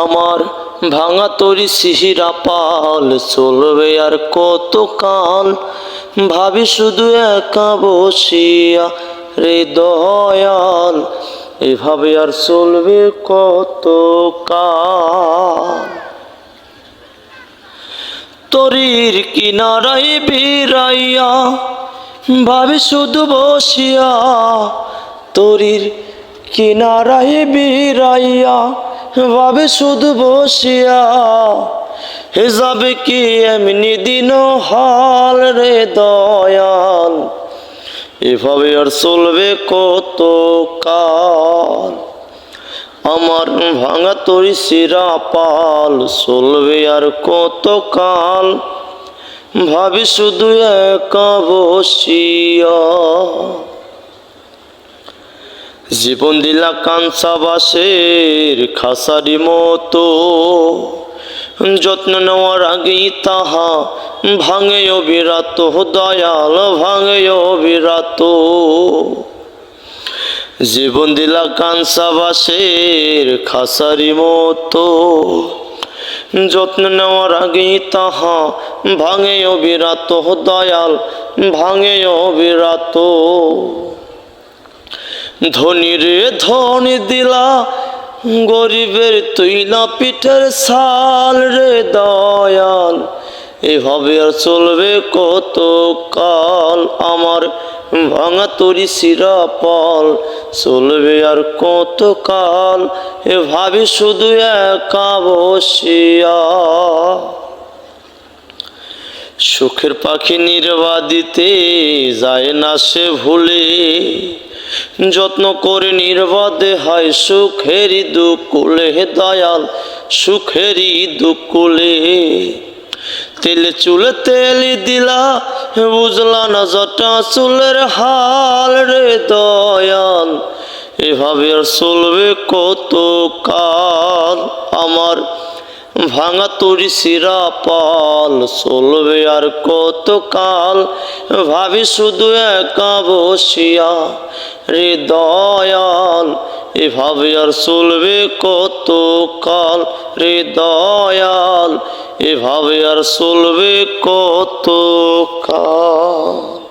আমার ভাঙা তরি সিহিরা পাল, চলবে আর কত কাল ভাবি শুধু একা বসিয়া রে দয়াল, এভাবে আর চলবে কত কাল তরির কিনারাই বিরাইয়া ভাবি শুধু বসিয়া, তরির কিনারাই বিরাইয়া ভাবে শুধু বসিয়া হে যাবে কি এমনি দিন হাল রে দয়াল? এভাবে আর চলবে কত কাল? আমার ভাঙা তরি সিরা পাল, চলবে আর কত কাল? ভাবি শুধু একা বসিয়া। জীবন দিলা কাঞ্চা বাসের খাসারি মতো। যত্ন নেওয়ার আগেই তাহা ভাঙে অবিরাত, দয়াল ভাঙে অবিরাত। জীবন দিলা কাঞ্চা বাসের খাসারি মতো। যত্ন নেওয়ার আগেই তাহা ভাঙে অবিরাত, দয়াল ভাঙে অবিরাত। ধনির ধনি দিলা, গরিবের তুইলা পিঠের সাল রে দয়াল। এভাবে আর চলবে কত কাল, আমার ভাঙা তরি সিরা পাল চলবে আর কত কাল, এভাবে শুধু একা বসিয়া। সুখের পাখি নির্বাদিতে যায় না সে ভুলে। যত্ন করে নির্বাদে হয় সুখেরই দুকুলে, হে দয়াল, সুখেরই দুকুলে। তেলে চুলে তেল দিলা, বুঝলা না জটা চুলের হাল রে দয়াল। এভাবে আর চলবে কত কাল আমার ভাঙা তরি সিরা পাল, চলবে আর কত কাল? ভাবি শুধু একা বসিয়া রে দয়াল এভাবে আর চলবে কত কাল? রে দয়াল এভাবে আর চলবে কত কাল?